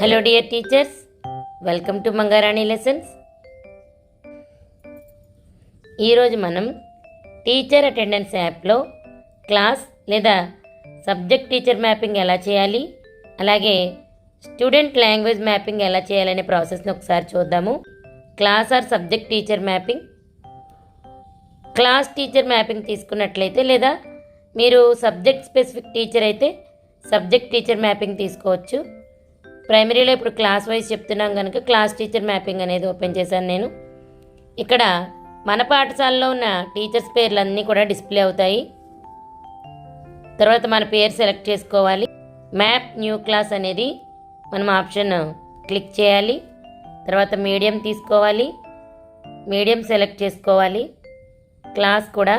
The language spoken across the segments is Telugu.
Hello dear teachers welcome to Mangarani lessons ఈరోజు మనం టీచర్ అటెండెన్స్ యాప్లో క్లాస్ లేదా సబ్జెక్ట్ టీచర్ మ్యాపింగ్ ఎలా చేయాలి అలాగే స్టూడెంట్ లాంగ్వేజ్ మ్యాపింగ్ ఎలా చేయాలనే ప్రాసెస్ని ఒకసారి చూద్దాము. Class or subject teacher mapping class teacher mapping తీసుకున్నట్లయితే లేదా మీరు సబ్జెక్ట్ స్పెసిఫిక్ టీచర్ అయితే సబ్జెక్ట్ టీచర్ మ్యాపింగ్ తీసుకోవచ్చు. ప్రైమరీలో ఇప్పుడు క్లాస్ వైజ్ చెప్తున్నాం కనుక క్లాస్ టీచర్ మ్యాపింగ్ అనేది ఓపెన్ చేశాను నేను. ఇక్కడ మన పాఠశాలలో ఉన్న టీచర్స్ పేర్లు అన్నీ కూడా డిస్ప్లే అవుతాయి. తర్వాత మన పేరు సెలెక్ట్ చేసుకోవాలి. మ్యాప్ న్యూ క్లాస్ అనేది మనం ఆప్షన్ క్లిక్ చేయాలి. తర్వాత మీడియం తీసుకోవాలి. మీడియం సెలెక్ట్ చేసుకోవాలి. క్లాస్ కూడా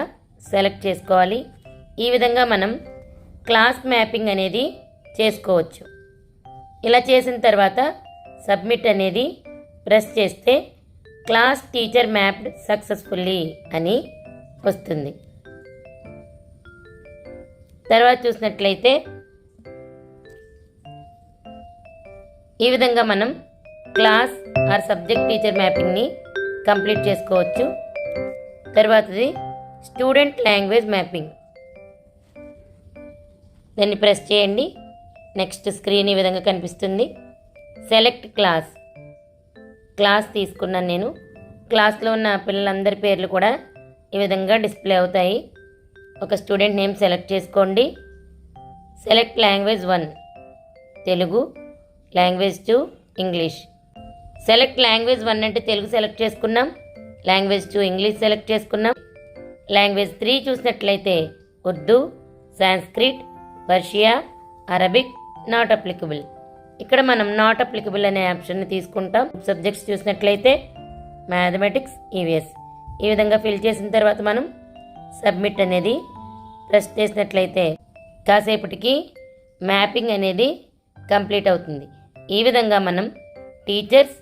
సెలెక్ట్ చేసుకోవాలి. ఈ విధంగా మనం క్లాస్ మ్యాపింగ్ అనేది చేసుకోవచ్చు. ఇలా చేసిన తర్వాత సబ్మిట్ అనేది ప్రెస్ చేస్తే క్లాస్ టీచర్ మ్యాప్డ్ సక్సెస్ఫుల్లీ అని వస్తుంది. తర్వాత చూసినట్లయితే ఈ విధంగా మనం క్లాస్ ఆర్ సబ్జెక్ట్ టీచర్ మ్యాపింగ్ని కంప్లీట్ చేసుకోవచ్చు. తర్వాతది స్టూడెంట్ లాంగ్వేజ్ మ్యాపింగ్. దాన్ని ప్రెస్ చేయండి. నెక్స్ట్ స్క్రీన్ ఈ విధంగా కనిపిస్తుంది. Select class. క్లాస్ తీసుకున్నాను నేను. క్లాస్లో ఉన్న పిల్లలందరి పేర్లు కూడా ఈ విధంగా డిస్ప్లే అవుతాయి. ఒక స్టూడెంట్ నేమ్ సెలెక్ట్ చేసుకోండి. Select language one. Telugu. Language two English. Select language one అంటే తెలుగు సెలెక్ట్ చేసుకున్నాం. లాంగ్వేజ్ టూ ఇంగ్లీష్ సెలెక్ట్ చేసుకున్నాం. లాంగ్వేజ్ త్రీ చూసినట్లయితే Urdu Sanskrit Persia Arabic not applicable ఇక్కడ మనం నాట్ అప్లికబుల్ అనే ఆప్షన్ని తీసుకుంటాం. సబ్జెక్ట్స్ చూసినట్లయితే మ్యాథమెటిక్స్ ఈవీఎస్ ఈ విధంగా ఫిల్ చేసిన తర్వాత మనం సబ్మిట్ అనేది ప్రెస్ చేసినట్లయితే కాసేపటికి మ్యాపింగ్ అనేది కంప్లీట్ అవుతుంది. ఈ విధంగా మనం టీచర్స్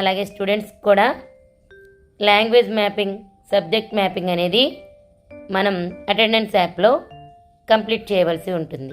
అలాగే స్టూడెంట్స్ కూడా లాంగ్వేజ్ మ్యాపింగ్ సబ్జెక్ట్ మ్యాపింగ్ అనేది మనం అటెండెన్స్ యాప్లో కంప్లీట్ చేయవలసి ఉంటుంది.